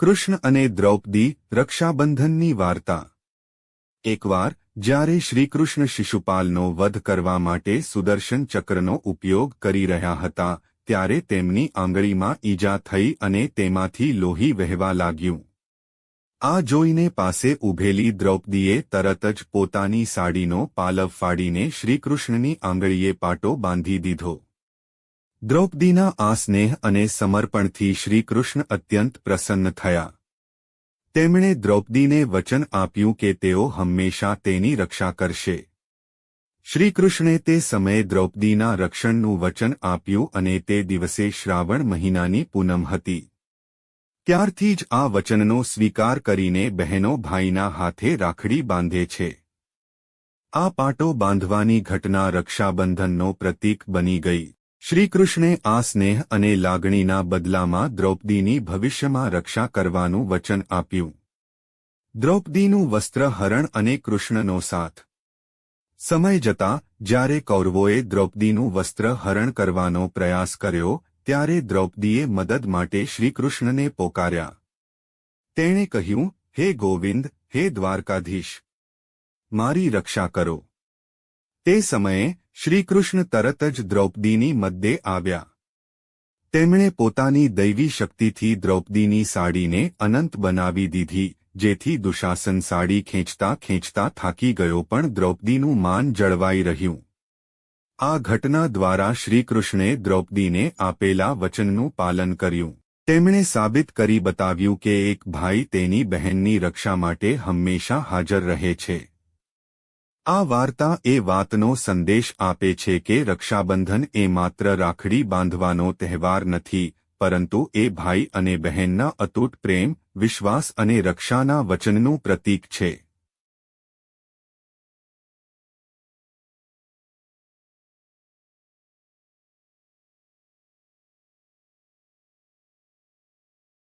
કૃષ્ણ અને દ્રૌપદી રક્ષાબંધનની વાર્તા. એકવાર, જ્યારે શ્રીકૃષ્ણ શિશુપાલનો વધ કરવા માટે સુદર્શન ચક્રનો ઉપયોગ કરી રહ્યા હતા, ત્યારે તેમની આંગળીમાં ઈજા થઈ અને તેમાંથી લોહી વહેવા લાગ્યું. આ જોઈને પાસે ઊભેલી દ્રૌપદીએ તરત જ પોતાની સાડીનો પાલવ ફાડીને શ્રીકૃષ્ણની આંગળીએ પાટો બાંધી દીધો. દ્રૌપદીના આ સ્નેહ અને સમર્પણથી શ્રીકૃષ્ણ અત્યંત પ્રસન્ન થયા. તેમણે દ્રૌપદીને વચન આપ્યું કે તેઓ હંમેશા તેની રક્ષા કરશે. શ્રીકૃષ્ણે તે સમયે દ્રૌપદીના રક્ષણનું વચન આપ્યું અને તે દિવસે શ્રાવણ મહિનાની પૂનમ હતી. ત્યારથી જ આ વચનનો સ્વીકાર કરીને બહેનો ભાઈના હાથે રાખડી બાંધે છે. આ પાટો બાંધવાની ઘટના રક્ષાબંધનનો પ્રતીક બની ગઈ. શ્રીકૃષ્ણે આ સ્નેહ અને લાગણીના બદલામાં દ્રૌપદીની ભવિષ્યમાં રક્ષા કરવાનું વચન આપ્યું. દ્રૌપદીનું વસ્ત્ર હરણ અને કૃષ્ણનો સાથ. સમય જતા, જ્યારે કૌરવોએ દ્રૌપદીનું વસ્ત્ર હરણ કરવાનો પ્રયાસ કર્યો, ત્યારે દ્રૌપદીએ મદદ માટે શ્રીકૃષ્ણને પોકાર્યા. તેણે કહ્યું, હે ગોવિંદ, હે દ્વારકાધીશ. મારી રક્ષા કરો. તે સમયે શ્રીકૃષ્ણ તરત જ દ્રૌપદીની મધ્યે આવ્યા. તેમણે પોતાની દૈવી શક્તિથી દ્રૌપદીની સાડીને અનંત બનાવી દીધી, જેથી દુશાસન સાડી ખેંચતા ખેંચતા થાકી ગયો પણ દ્રૌપદીનું માન જળવાઈ રહ્યું. આ ઘટના દ્વારા શ્રીકૃષ્ણે દ્રૌપદીને આપેલા વચનનું પાલન કર્યું. તેમણે સાબિત કરી બતાવ્યું કે એક ભાઈ તેની બહેનની રક્ષા માટે હંમેશા હાજર રહે છે. આ વાર્તા એ વાતનો સંદેશ આપે છે કે રક્ષાબંધન એ માત્ર રાખડી બાંધવાનો તહેવાર નથી, પરંતુ એ ભાઈ અને બહેનના અતૂટ પ્રેમ, વિશ્વાસ અને રક્ષાના વચનનું પ્રતીક છે.